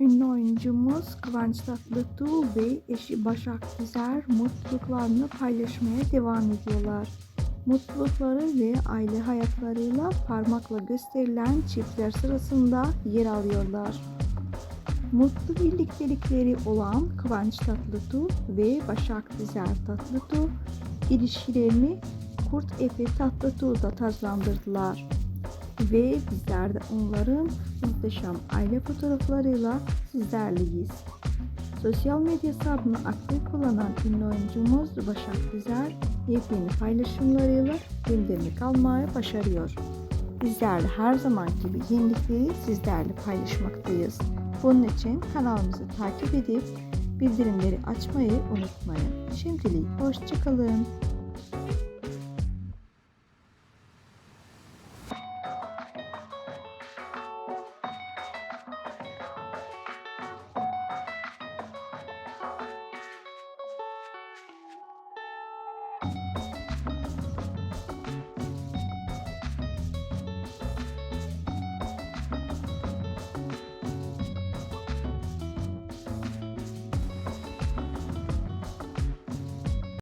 Ünlü oyuncumuz Kıvanç Tatlıtuğ ve eşi Başak Dizer mutluluklarını paylaşmaya devam ediyorlar. Mutlulukları ve aile hayatlarıyla parmakla gösterilen çiftler sırasında yer alıyorlar. Mutlu birliktelikleri olan Kıvanç Tatlıtuğ ve Başak Dizer Tatlıtuğ ilişkilerini Kurt Efe Tatlıtuğ'da tazlandırdılar. Ve bizler de onların muhteşem aile fotoğraflarıyla sizlerleyiz. Sosyal medya hesabını aktif kullanan ünlü oyuncumuz Başak Dizer yepyeni paylaşımlarıyla gündemde kalmaya başarıyor. Bizler de her zaman gibi yenilikleri sizlerle paylaşmaktayız. Bunun için kanalımızı takip edip bildirimleri açmayı unutmayın. Şimdilik hoşçakalın.